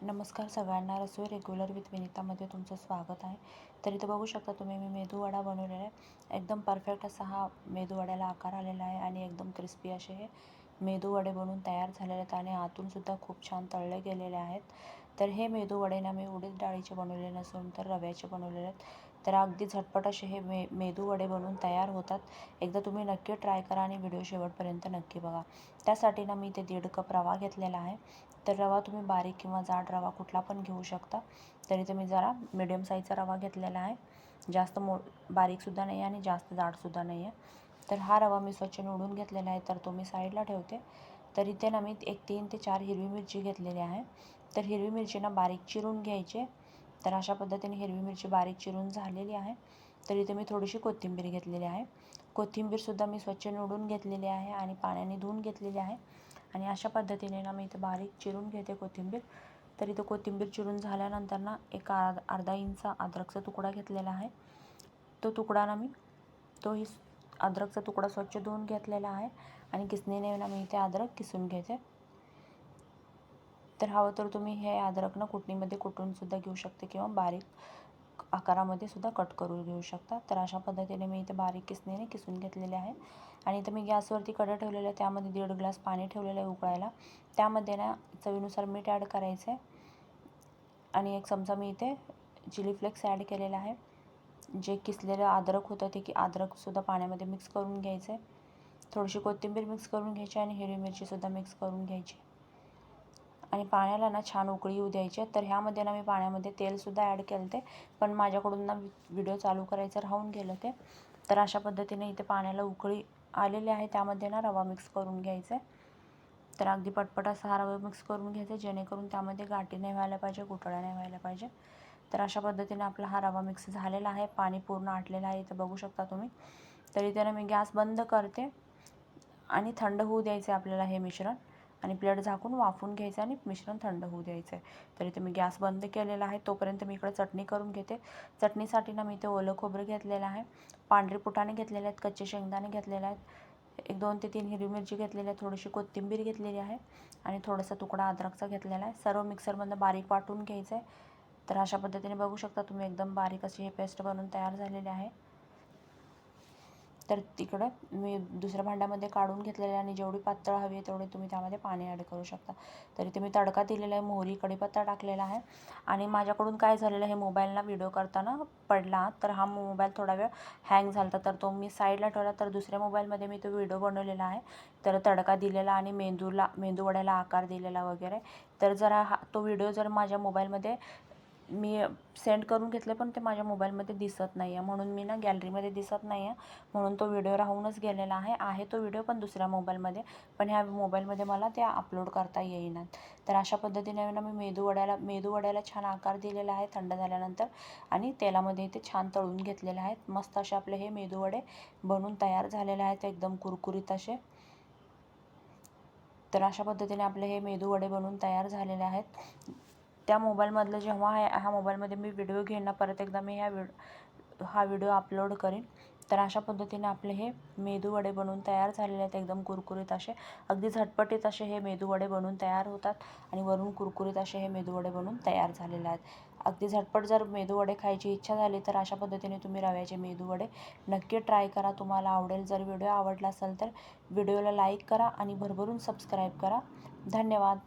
नमस्कार सगळ्यांना. रसोई regular with विनितामध्ये तुमचं स्वागत आहे. तर इथं बघू शकता तुम्ही मी मेदूवडा बनवलेला आहे. एकदम परफेक्ट असा हा मेदूवड्याला आकार आलेला आहे आणि एकदम क्रिस्पी असे हे मेदूवडे बनून तयार झालेले आहेत आणि आतूनसुद्धा खूप छान तळले गेलेले आहेत. तर हे मेदूवडे ना मी उडीद डाळीचे बनवलेले नसून तर रव्याचे बनवलेले आहेत. तर अगदी झटपट असे हे मे मेदूवडे बनवून तयार होतात. एकदा तुम्ही नक्की ट्राय करा आणि व्हिडिओ शेवटपर्यंत नक्की बघा. त्यासाठी ना मी ते दीड कप रवा घेतलेला आहे. तर रवा तुम्ही बारीक किंवा जाड रवा कुठला पण घेऊ शकता. तरी तुम्ही जरा मिडियम साईजचा रवा घेतलेला आहे. जास्त मो बारीकसुद्धा नाही आहे आणि जास्त जाडसुद्धा नाही आहे तर हा रवा मी स्वच्छ निवडून घेतलेला आहे तर तो मी साईडला ठेवते. तर इथे ना मी एक तीन ते चार हिरवी मिरची घेतलेली आहे. तर हिरवी मिरची ना बारीक चिरून घ्यायची. तर अशा पद्धतीने हिरवी मिरची बारीक चिरून झालेली आहे. तर इथे मी थोडीशी कोथिंबीर घेतलेली आहे. कोथिंबीरसुद्धा मी स्वच्छ निवडून घेतलेली आहे आणि पाण्याने धुवून घेतलेली आहे. आणि अशा पद्धतीने ना मी इथे बारीक चिरून घेते कोथिंबीर. तर इथं कोथिंबीर चिरून झाल्यानंतर ना एक अर्धा अर्धा इंच अद्रकचा तुकडा घेतलेला आहे. तो तुकडा ना मी तोही अद्रकचा तुकडा स्वच्छ धुवून घेतलेला आहे आणि किसणीने ना मी इथे अद्रक किसून घेते. तर हवं तर तुम्ही हे अद्रक ना कुटणीमध्ये कुटूनसुद्धा घेऊ शकते किंवा बारीक आकारामध्ये सुद्धा कट करून घेऊ शकता. तर अशा पद्धतीने मी इथे बारीक किसणीने किसून घेतलेले आहे. आणि इथं मी गॅसवरती कडं ठेवलेलं आहे. त्यामध्ये दीड ग्लास पाणी ठेवलेलं आहे उकळायला. त्यामध्ये ना चवीनुसार मीठ ॲड करायचं आहे आणि एक चमचा मी इथे चिली फ्लेक्स ॲड केलेला आहे. जे किसलेलं अद्रक होतं ते की अद्रकसुद्धा पाण्यामध्ये मिक्स करून घ्यायचं आहे थोडीशी कोथिंबीर मिक्स करून घ्यायची आणि हिरवी मिरचीसुद्धा मिक्स करून घ्यायची. आणि पाण्याला ना छान उकळी येऊ द्यायची तर ह्यामध्ये ना मी पाण्यामध्ये तेलसुद्धा ॲड केलं ते पण माझ्याकडून ना व्हिडिओ चालू करायचं राहून गेलं ते. तर अशा पद्धतीने इथे पाण्याला उकळी आलेली आहे. त्यामध्ये ना रवा मिक्स करून घ्यायचा आहे तर अगदी पटपट असा हा रवा मिक्स करून घ्यायचा जेणेकरून त्यामध्ये गाठी नाही व्हायला पाहिजे गुटळ्या नाही व्हायला पाहिजे. तर अशा पद्धतीने आपला हा रवा मिक्स झालेला आहे. पाणी पूर्ण आटलेलं आहे इथं बघू शकता तुम्ही. तर इथे ना मी गॅस बंद करते. आणि थंड होऊ द्यायचं आहे आपल्याला हे मिश्रण. आणि प्लेट झाकून वाफून घ्यायचं आणि मिश्रण थंड होऊ द्यायचं. आहे तरी तुम्ही गॅस बंद केलेला आहे. तोपर्यंत मी इकडे चटणी करून घेते. चटणीसाठी ना मी इथे ओलं खोबरं घेतलेलं आहे. पांढरी पुटाने घेतलेले आहेत. कच्चे शेंगदाणे घेतलेले आहेत. एक दोन ते तीन हिरवी मिरची घेतलेली आहे. थोडीशी कोथिंबीर घेतलेली आहे. आणि थोडासा तुकडा अद्रकचा घेतलेला आहे. सर्व मिक्सरमधनं बारीक वाटून घ्यायचं आहे तर अशा पद्धतीने बघू शकता तुम्ही एकदम बारीक अशी हे पेस्ट बनवून तयार झालेली आहे. तर तिकडं मी दुसऱ्या भांड्यामध्ये काढून घेतलेलं आहे आणि जेवढी पातळ हवी आहे तेवढी तुम्ही त्यामध्ये पाणी ॲड करू शकता. तर इथे मी तडका दिलेला आहे मोहरी कढीपत्ता टाकलेला आहे. आणि माझ्याकडून काय झालेलं हे मोबाईलला व्हिडिओ करताना पडला तर हा मोबाईल थोडा वेळ हँग झाला तर तो मी साईडला ठेवला तर दुसऱ्या मोबाईलमध्ये मी तो व्हिडिओ बनवलेला आहे. तर तडका दिलेला आणि मेंदूला मेंदूवड्याला आकार दिलेला वगैरे. तर जरा हा तो व्हिडिओ जर माझ्या मोबाईलमध्ये मी सेंड करून घेतले पण ते माझ्या मोबाईलमध्ये दिसत नाही आहे म्हणून मी ना गॅलरीमध्ये दिसत नाही आहे म्हणून तो व्हिडिओ राहूनच गेलेला आहे. आहे तो व्हिडिओ पण दुसऱ्या मोबाईलमध्ये पण ह्या मोबाईलमध्ये मला ते अपलोड करता येईनात तर अशा पद्धतीने ना मी मेदूवड्याला मेदूवड्याला छान आकार दिलेला आहे थंड झाल्यानंतर आणि तेलामध्ये ते छान तळून घेतलेले आहेत. मस्त असे आपले हे मेदूवडे बनून तयार झालेले आहेत एकदम कुरकुरीत असे. तर अशा पद्धतीने आपले हे मेदूवडे बनून तयार झालेले आहेत. त्या मोबाईलमधलं जेव्हा ह्या ह्या मोबाईलमध्ये मी व्हिडिओ घेईन ना परत एकदा मी ह्या व्हिड हा व्हिडिओ अपलोड करीन. तर अशा पद्धतीने आपले हे मेदूवडे बनवून तयार झालेले आहेत. एकदम कुरकुरीत असे. अगदी झटपटीत असे हे मेदूवडे बनवून तयार होतात आणि वरून कुरकुरीत असे हे मेदूवडे बनवून तयार झालेले आहेत. अगदी झटपट जर मेदूवडे खायची इच्छा झाली तर अशा पद्धतीने तुम्ही रव्याचे मेदूवडे नक्की ट्राय करा. तुम्हाला आवडेल जर व्हिडिओ आवडला असेल तर व्हिडिओला लाईक करा आणि भरभरून सबस्क्राईब करा. धन्यवाद.